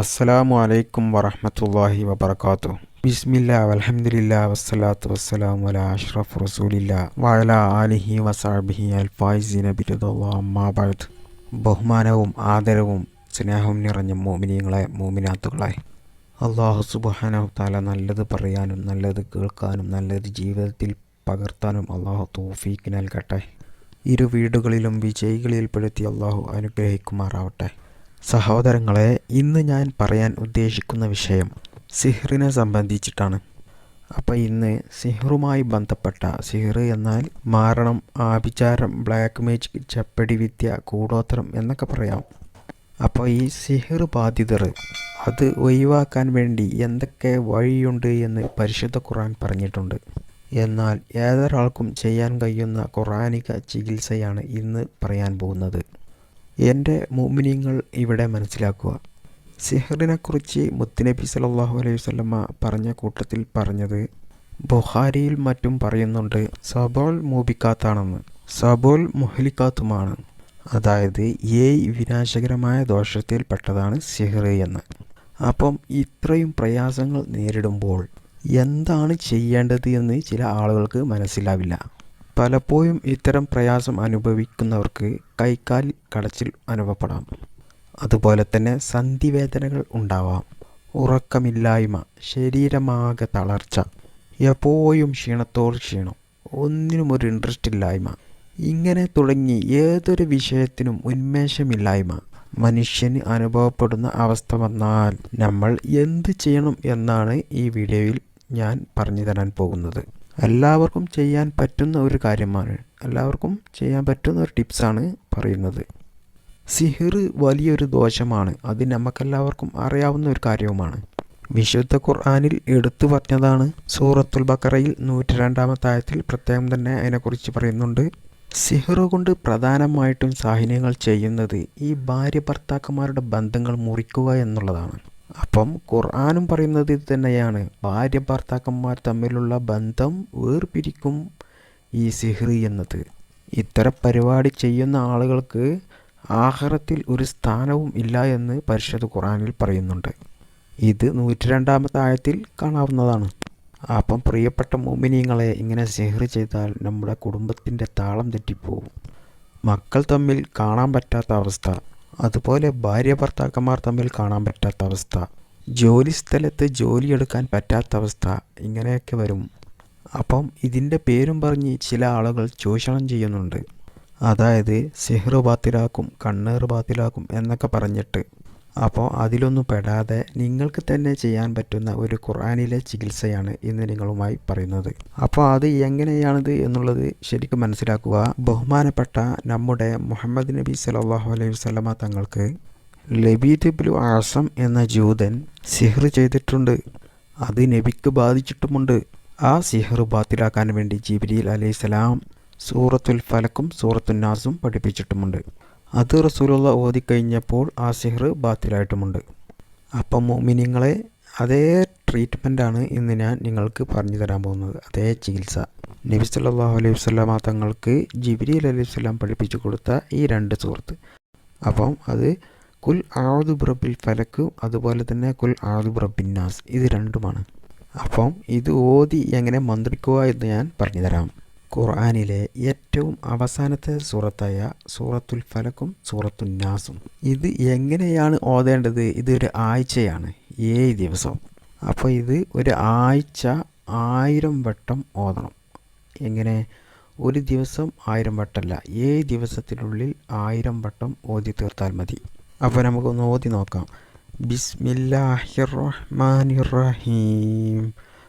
അസ്സലാമു അലൈക്കും വറഹമത്തല്ലാഹി വബർക്കാത്തു ബിസ്മില്ല അലഹമില്ല വസ്സലാത്തു വസ്സലാം അല അഷ്റഫ് റസൂലില്ല വഅല ആലിഹി വസാബിഹി അൽഫായിസിന ബിരുദാബാദ് ബഹുമാനവും ആദരവും സ്നേഹവും നിറഞ്ഞ മോമിനിയങ്ങളെ മോമിനാത്തുകളെ അള്ളാഹു സുബാനഹു താല നല്ലത് പറയാനും നല്ലത് കേൾക്കാനും നല്ലത് ജീവിതത്തിൽ പകർത്താനും അള്ളാഹു തോഫീക്ക് നൽകട്ടെ. ഇരു വീടുകളിലും വിജയികളിൽപ്പെടുത്തി അള്ളാഹു അനുഗ്രഹിക്കുമാറാവട്ടെ. സഹോദരങ്ങളെ ഇന്ന് ഞാൻ പറയാൻ ഉദ്ദേശിക്കുന്ന വിഷയം സിഹ്റിനെ സംബന്ധിച്ചിട്ടാണ്. അപ്പോൾ ഇന്ന് സിഹ്റുമായി ബന്ധപ്പെട്ട സിഹ്റ് എന്നാൽ മാരണം ആഭിചാരം ബ്ലാക്ക് മേജിക് ചപ്പടി വിദ്യ കൂടോത്രം എന്നൊക്കെ പറയാം. അപ്പോൾ ഈ സിഹ്ർ ബാധിതർ അത് ഒഴിവാക്കാൻ വേണ്ടി എന്തൊക്കെ വഴിയുണ്ട് എന്ന് പരിശുദ്ധ ഖുറാൻ പറഞ്ഞിട്ടുണ്ട്. എന്നാൽ ഏതൊരാൾക്കും ചെയ്യാൻ കഴിയുന്ന ഖുറാനിക ചികിത്സയാണ് ഇന്ന് പറയാൻ പോകുന്നത്. എന്റെ മോമിനിയങ്ങൾ ഇവിടെ മനസ്സിലാക്കുക. സിഹറിനെക്കുറിച്ച് മുത്തുനബി സല്ലല്ലാഹു അലൈഹി വസല്ലമ പറഞ്ഞ കൂട്ടത്തിൽ പറഞ്ഞത് ബുഹാരിയിൽ മറ്റും പറയുന്നുണ്ട് സബോൾ മൂബിക്കാത്താണെന്ന് സബോൾ മുഹലിക്കാത്തുമാണ്. അതായത് ഏയ് വിനാശകരമായ ദോഷത്തിൽപ്പെട്ടതാണ് സിഹർ എന്ന്. അപ്പം ഇത്രയും പ്രയാസങ്ങൾ നേരിടുമ്പോൾ എന്താണ് ചെയ്യേണ്ടത് എന്ന് ചില ആളുകൾക്ക് മനസ്സിലാവില്ല. പലപ്പോഴും ഇത്തരം പ്രയാസം അനുഭവിക്കുന്നവർക്ക് കൈക്കാൽ കടച്ചിൽ അനുഭവപ്പെടാം. അതുപോലെ തന്നെ സന്ധിവേദനകൾ ഉണ്ടാവാം. ഉറക്കമില്ലായ്മ ശരീരമാകെ തളർച്ച എപ്പോഴും ക്ഷീണത്തോട് ക്ഷീണം ഒന്നിനും ഒരു ഇൻട്രസ്റ്റ് ഇല്ലായ്മ ഇങ്ങനെ തുടങ്ങി ഏതൊരു വിഷയത്തിനും ഉന്മേഷമില്ലായ്മ മനുഷ്യന് അനുഭവപ്പെടുന്ന അവസ്ഥ വന്നാൽ നമ്മൾ എന്ത് ചെയ്യണം എന്നാണ് ഈ വീഡിയോയിൽ ഞാൻ പറഞ്ഞു തരാൻ പോകുന്നത്. എല്ലാവർക്കും ചെയ്യാൻ പറ്റുന്ന ഒരു കാര്യമാണ്. എല്ലാവർക്കും ചെയ്യാൻ പറ്റുന്ന ഒരു ടിപ്സാണ് പറയുന്നത്. സിഹിർ വലിയൊരു ദോഷമാണ്. അത് നമുക്കെല്ലാവർക്കും അറിയാവുന്ന ഒരു കാര്യവുമാണ്. വിശുദ്ധ ഖുർആാനിൽ എടുത്തു പറഞ്ഞതാണ്. സൂറത്തുൽ ബക്കറയിൽ നൂറ്റി രണ്ടാമത്തെ ആയത്തിൽ പ്രത്യേകം തന്നെ അതിനെക്കുറിച്ച് പറയുന്നുണ്ട്. സിഹിറു കൊണ്ട് പ്രധാനമായിട്ടും സാഹചര്യങ്ങൾ ചെയ്യുന്നത് ഈ ഭാര്യ ഭർത്താക്കന്മാരുടെ ബന്ധങ്ങൾ മുറിക്കുക എന്നുള്ളതാണ്. അപ്പം ഖുർആാനും പറയുന്നത് ഇത് തന്നെയാണ്. ഭാര്യ ഭർത്താക്കന്മാർ തമ്മിലുള്ള ബന്ധം വേർപിരിക്കും ഈ സിഹ്റി എന്നത്. ഇത്തരം പരിപാടി ചെയ്യുന്ന ആളുകൾക്ക് ആഹാരത്തിൽ ഒരു സ്ഥാനവും ഇല്ല എന്ന് പരിശുദ്ധ ഖുർആാനിൽ പറയുന്നുണ്ട്. ഇത് നൂറ്റി രണ്ടാമത്തെ ആയത്തിൽ കാണാവുന്നതാണ്. അപ്പം പ്രിയപ്പെട്ട മോമിനിയങ്ങളെ ഇങ്ങനെ സിഹർ ചെയ്താൽ നമ്മുടെ കുടുംബത്തിന്റെ താളം തെറ്റിപ്പോവും. മക്കൾ തമ്മിൽ കാണാൻ പറ്റാത്ത അവസ്ഥ. അതുപോലെ ഭാര്യ ഭർത്താക്കന്മാർ തമ്മിൽ കാണാൻ പറ്റാത്ത അവസ്ഥ. ജോലി സ്ഥലത്ത് ജോലിയെടുക്കാൻ പറ്റാത്ത അവസ്ഥ. ഇങ്ങനെയൊക്കെ വരും. അപ്പം ഇതിന്റെ പേരും പറഞ്ഞ് ചില ആളുകൾ ചൂഷണം ചെയ്യുന്നുണ്ട്. അതായത് സെഹ്റു ബാത്തിലാക്കും കണ്ണേർ ബാത്തിലാക്കും എന്നൊക്കെ പറഞ്ഞിട്ട്. അപ്പോൾ അതിലൊന്നും പെടാതെ നിങ്ങൾക്ക് തന്നെ ചെയ്യാൻ പറ്റുന്ന ഒരു ഖുർആാനിലെ ചികിത്സയാണ് ഇന്ന് നിങ്ങളുമായി പറയുന്നത്. അപ്പോൾ അത് എങ്ങനെയാണിത് എന്നുള്ളത് ശരിക്കും മനസ്സിലാക്കുക. ബഹുമാനപ്പെട്ട നമ്മുടെ മുഹമ്മദ് നബി സലാഹു അലൈഹി വസ്ലമ തങ്ങൾക്ക് ലബീദ് ആസം എന്ന ജൂതൻ സിഹർ ചെയ്തിട്ടുണ്ട്. അത് നബിക്ക് ബാധിച്ചിട്ടുമുണ്ട്. ആ സിഹർ ബാത്തിലാക്കാൻ വേണ്ടി ജിബ്രീൽ അലൈഹിസ്സലാം സൂറത്തുൽ ഫലക്കും സൂറത്തുൽ നാസും പഠിപ്പിച്ചിട്ടുമുണ്ട്. അത് റസൂലുള്ള ഓതിക്കഴിഞ്ഞപ്പോൾ ആ സിഹർ ബാത്തിലായിട്ടുമുണ്ട്. അപ്പം മോമിനിങ്ങളെ അതേ ട്രീറ്റ്മെന്റാണ് ഇന്ന് ഞാൻ നിങ്ങൾക്ക് പറഞ്ഞു തരാൻ പോകുന്നത്. അതേ ചികിത്സ. നബി സല്ലല്ലാഹു അലൈഹി വസല്ലമ തങ്ങൾക്ക് ജിബ്രീൽ അലൈഹി വസ്ലാം പഠിപ്പിച്ചു കൊടുത്ത ഈ രണ്ട് സുഹൃത്ത്. അപ്പം അത് കുൽ ആദു ബ്രബിൽ ഫലക്കും അതുപോലെ തന്നെ കുൽ ആദു ബ്രബിന്നാസ് ഇത് രണ്ടുമാണ്. അപ്പം ഇത് ഓതി എങ്ങനെ മന്ത്രിക്കുക എന്ന് ഞാൻ പറഞ്ഞു തരാം. ഖുർആാനിലെ ഏറ്റവും അവസാനത്തെ സൂറത്തായ സൂറത്തുൽ ഫലക്കും സൂറത്തുൽ നാസും. ഇത് എങ്ങനെയാണ് ഓതേണ്ടത്? ഇതൊരു ആഴ്ചയാണ്. ഏഴ് ദിവസം. അപ്പോൾ ഇത് ഒരു ആഴ്ച ആയിരം വട്ടം ഓതണം. എങ്ങനെ? ഒരു ദിവസം ആയിരം വട്ടമല്ല ഏഴ് ദിവസത്തിനുള്ളിൽ ആയിരം വട്ടം ഓതി തീർത്താൽ മതി. അപ്പോൾ നമുക്കൊന്ന് ഓതി നോക്കാം. ബിസ്മില്ലാഹിർ റഹ്മാനിർ റഹീം.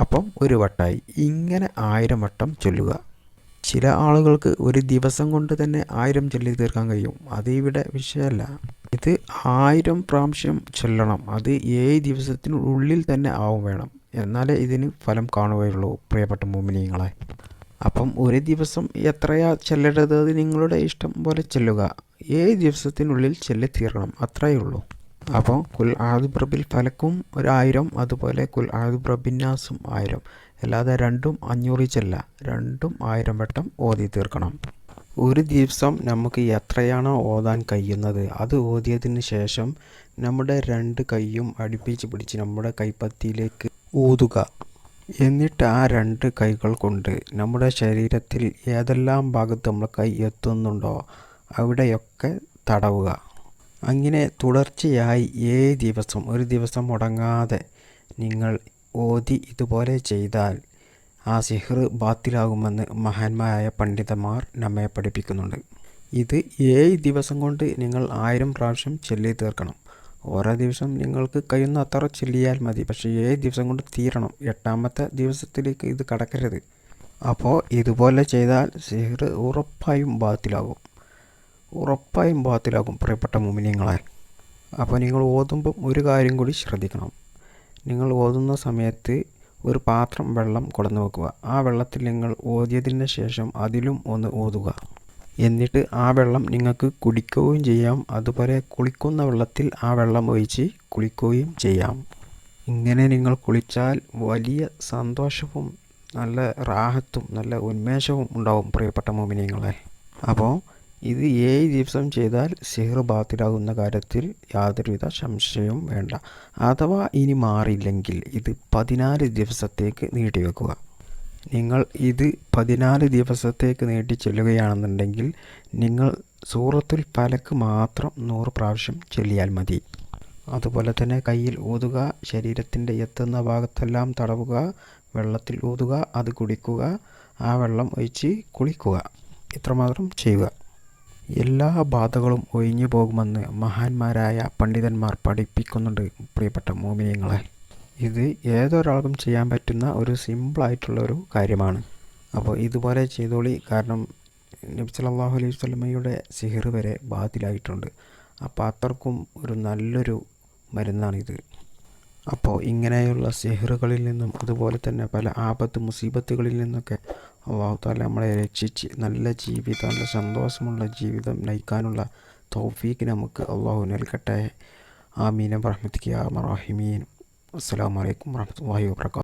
അപ്പം ഒരു വട്ടായി. ഇങ്ങനെ ആയിരം വട്ടം ചൊല്ലുക. ചില ആളുകൾക്ക് ഒരു ദിവസം കൊണ്ട് തന്നെ ആയിരം ചൊല്ലി തീർക്കാൻ കഴിയും. അത് ഇവിടെ വിഷയമല്ല. ഇത് ആയിരം പ്രാവശ്യം ചൊല്ലണം. അത് ഏഴ് ദിവസത്തിനുള്ളിൽ തന്നെ ആവും വേണം. എന്നാലേ ഇതിന് ഫലം കാണുകയുള്ളൂ പ്രിയപ്പെട്ട മോമിനിയങ്ങളെ അപ്പം ഒരു ദിവസം എത്രയാ ചെല്ലരുത് നിങ്ങളുടെ ഇഷ്ടം പോലെ ചെല്ലുക. ഏഴ് ദിവസത്തിനുള്ളിൽ ചെല്ലി തീർക്കണം അത്രയേ ഉള്ളൂ. അപ്പോൾ കുൽ ആദുബ്രബിൽ ഫലക്കും ഒരായിരം അതുപോലെ കുൽ ആദുബ്രബിന്നാസും ആയിരം. അല്ലാതെ രണ്ടും അഞ്ഞൂറിൽ ചെല്ല രണ്ടും ആയിരം വട്ടം ഓതി തീർക്കണം. ഒരു ദിവസം നമുക്ക് എത്രയാണോ ഓതാൻ കഴിയുന്നത്? അത് ഓതിയതിന് ശേഷം നമ്മുടെ രണ്ട് കൈയും അടുപ്പിച്ച് പിടിച്ച് നമ്മുടെ കൈപ്പത്തിയിലേക്ക് ഊതുക. എന്നിട്ട് ആ രണ്ട് കൈകൾ കൊണ്ട് നമ്മുടെ ശരീരത്തിൽ ഏതെല്ലാം ഭാഗത്ത് നമ്മൾ കൈ എത്തുന്നുണ്ടോ അവിടെയൊക്കെ തടവുക. അങ്ങനെ തുടർച്ചയായി ഏഴ് ദിവസം ഒരു ദിവസം മുടങ്ങാതെ നിങ്ങൾ ഓതി ഇതുപോലെ ചെയ്താൽ ആ സിഹർ ബാത്തിലാകുമെന്ന് മഹാന്മാരായ പണ്ഡിതന്മാർ നമ്മെ പഠിപ്പിക്കുന്നുണ്ട്. ഇത് ഏഴ് ദിവസം കൊണ്ട് നിങ്ങൾ ആയിരം പ്രാവശ്യം ചൊല്ലി തീർക്കണം. ഓരോ ദിവസം നിങ്ങൾക്ക് കഴിയുന്ന അത്ര ചൊല്ലിയാൽ മതി. പക്ഷേ ഏഴ് ദിവസം കൊണ്ട് തീരണം. എട്ടാമത്തെ ദിവസത്തിലേക്ക് ഇത് കടക്കരുത്. അപ്പോൾ ഇതുപോലെ ചെയ്താൽ സിഹർ ഉറപ്പായും ബാത്തിലാകും. ഉറപ്പായും ബാത്തിലാകും പ്രിയപ്പെട്ട മുമിനിയങ്ങളെ അപ്പോൾ നിങ്ങൾ ഓതുമ്പം ഒരു കാര്യം കൂടി ശ്രദ്ധിക്കണം. നിങ്ങൾ ഓതുന്ന സമയത്ത് ഒരു പാത്രം വെള്ളം കൊടന്നു വെക്കുക. ആ വെള്ളത്തിൽ നിങ്ങൾ ഓതിയതിന് ശേഷം അതിലും ഒന്ന് ഓതുക. എന്നിട്ട് ആ വെള്ളം നിങ്ങൾക്ക് കുടിക്കുകയും ചെയ്യാം. അതുപോലെ കുളിക്കുന്ന വെള്ളത്തിൽ ആ വെള്ളം ഒഴിച്ച് കുളിക്കുകയും ചെയ്യാം. ഇങ്ങനെ നിങ്ങൾ കുളിച്ചാൽ വലിയ സന്തോഷവും നല്ല റാഹത്തും നല്ല ഉന്മേഷവും ഉണ്ടാവും പ്രിയപ്പെട്ട മോമിനിയങ്ങളെ അപ്പോൾ ഇത് ഏഴ് ദിവസം ചെയ്താൽ സിഹർ ബാത്തിലാകുന്ന കാര്യത്തിൽ യാതൊരുവിധ സംശയവും വേണ്ട. അഥവാ ഇനി മാറിയില്ലെങ്കിൽ ഇത് പതിനാല് ദിവസത്തേക്ക് നീട്ടിവെക്കുക. നിങ്ങൾ ഇത് പതിനാല് ദിവസത്തേക്ക് നീട്ടി ചെല്ലുകയാണെന്നുണ്ടെങ്കിൽ നിങ്ങൾ സൂറത്തുൽ ഫലക്ക് മാത്രം നൂറ് പ്രാവശ്യം ചൊല്ലിയാൽ മതി. അതുപോലെ തന്നെ കയ്യിൽ ഊതുക ശരീരത്തിന്റെ എത്തുന്ന ഭാഗത്തെല്ലാം തടവുക വെള്ളത്തിൽ ഊതുക അത് കുടിക്കുക ആ വെള്ളം ഒഴിച്ച് കുളിക്കുക. ഇത്രമാത്രം ചെയ്യുക. എല്ലാ ബാധകളും ഒഴിഞ്ഞു പോകുമെന്ന് മഹാന്മാരായ പണ്ഡിതന്മാർ പഠിപ്പിക്കുന്നുണ്ട് പ്രിയപ്പെട്ട മോമിനിയങ്ങളെ. ഇത് ഏതൊരാൾക്കും ചെയ്യാൻ പറ്റുന്ന ഒരു സിമ്പിളായിട്ടുള്ള ഒരു കാര്യമാണ്. അപ്പോൾ ഇതുപോലെ ചെയ്തോളി കാരണം നബി അലൈഹി വസല്ലമയുടെ സിഹിർ വരെ ബാധിലായിട്ടുണ്ട് അപ്പോൾ അത്രക്കും ഒരു നല്ലൊരു മരുന്നാണിത്. അപ്പോൾ ഇങ്ങനെയുള്ള സിഹിറുകളിൽ നിന്നും അതുപോലെ തന്നെ പല ആപത്ത് മുസീബത്തുകളിൽ നിന്നൊക്കെ അള്ളാഹു താല നമ്മളെ രക്ഷിച്ച് നല്ല ജീവിതം നല്ല സന്തോഷമുള്ള ജീവിതം നയിക്കാനുള്ള തൗഫീക്ക് നമുക്ക് അള്ളാഹു നൽകട്ടെ. ആമീൻ. റഹ്മത്തിക്ക് റാഹിമീൻ അസ്സാം വലൈക്കും വാഹമത്തല്ലാഹി വാബർക്കാത്തു